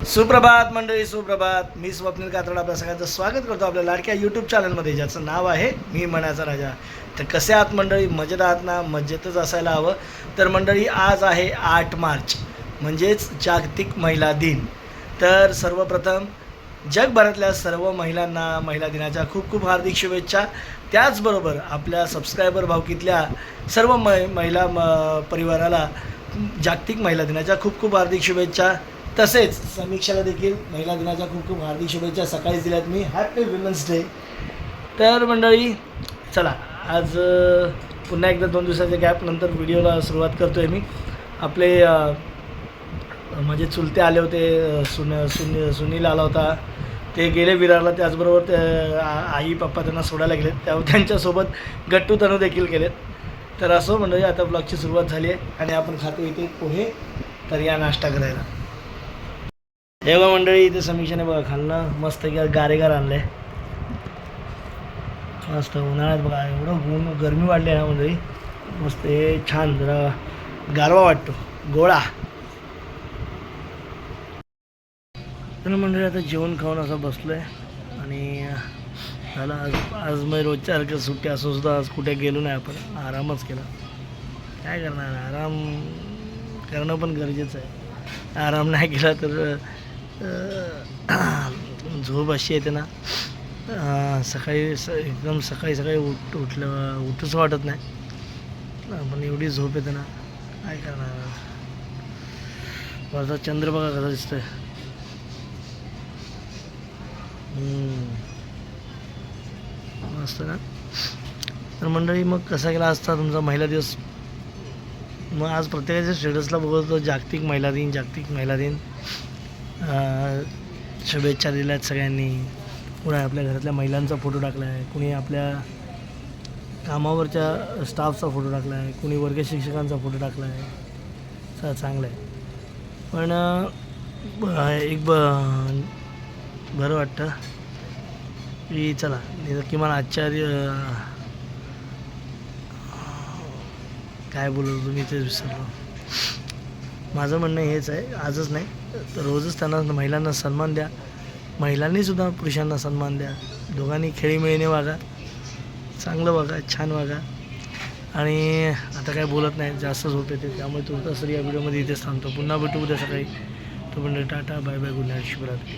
सुप्रभात मंडळी सुप्रभात. मी स्वप्नील कातडा आपल्या सगळ्यांचं स्वागत करतो आपल्या लाडक्या यूट्यूब चॅनलमध्ये ज्याचं नाव आहे मी म्हणायचा राजा. तर कसे आहात मंडळी? मजेत आहात ना? मजेतच असायला हवं. तर मंडळी आज आहे आठ मार्च म्हणजेच जागतिक महिला दिन. तर सर्वप्रथम जगभरातल्या सर्व महिलांना महिला दिनाच्या खूप खूप हार्दिक शुभेच्छा. त्याचबरोबर आपल्या सबस्क्रायबर भावकीतल्या सर्व म महिला म परिवाराला जागतिक महिला दिनाच्या खूप खूप हार्दिक शुभेच्छा. तसेच समीक्षाला देखील महिला दिनाच्या खूप खूप हार्दिक शुभेच्छा. सकाळीच दिल्यात मी. हॅपी विमेन्स डे तर मंडळी चला आज पुन्हा एकदा दोन दिवसाच्या गॅपनंतर व्हिडिओला सुरुवात करतो आहे मी. आपले म्हणजे चुलते आले होते सुन सुन सुनील आला होता. ते गेले विरारला त्याचबरोबर ते आई पप्पा त्यांना सोडायला गेलेत. त्या त्यांच्यासोबत गट्टू तणू देखील गेलेत. तर असो म्हणजे आता ब्लॉगची सुरुवात झाली आहे आणि आपण खातो इथे पोहे तर या नाश्ता करायला. हे बघा मंडळी इथे समीक्षाने बघा खाल्लं मस्त की गारेगार आणलं आहे मस्त उन्हाळ्यात बघा एवढं ऊन गरमी वाढली आहे ना मंडळी. मस्त हे छान जरा गारवा वाटतो गोळा. तर मंडळी आता जेवण खाऊन असं बसलो आहे आणि झालं आज आज मी रोजच्या सारखं सुट्टी असं सुद्धा आज कुठे गेलो नाही आपण. आरामच केला. काय करणार? आराम करणं पण गरजेचं आहे. आराम नाही केला तर झोप अशी येते ना सकाळी स एकदम सकाळी सकाळी उठ उठलं उठूच वाटत नाही. पण एवढी झोप येते ना काय करणार? वरचा चंद्र बघा कसा दिसतोय. मस्त ना? तर मंडळी मग कसा गेला असता तुमचा महिला दिवस? मग आज प्रत्येकाच्या स्टेटसला बघत होतो जागतिक महिला दिन जागतिक महिला दिन. शुभेच्छा दिल्या आहेत सगळ्यांनी. कुणी आपल्या घरातल्या महिलांचा फोटो टाकला आहे कुणी आपल्या कामावरच्या स्टाफचा फोटो टाकला आहे कुणी वर्ग शिक्षकांचा फोटो टाकला आहे चा चांगलं आहे पण एक ब बरं वाटतं की चला किमान आजच्या काय बोलू तुम्ही तेच विसरलो. माझं म्हणणं हेच आहे आजच नाही तर रोजच त्यांना महिलांना सन्मान द्या. महिलांनीसुद्धा पुरुषांना सन्मान द्या. दोघांनी खेळीमेळीने वागा. चांगलं वागा छान वागा. आणि आता काय बोलत नाही जास्त झोप येते. त्यामुळे तुमचा सर या व्हिडिओमध्ये इथेच थांबतो. पुन्हा भेटू उद्या सकाळी. तोपर्यंत tata bye bye good night शुभरात्री.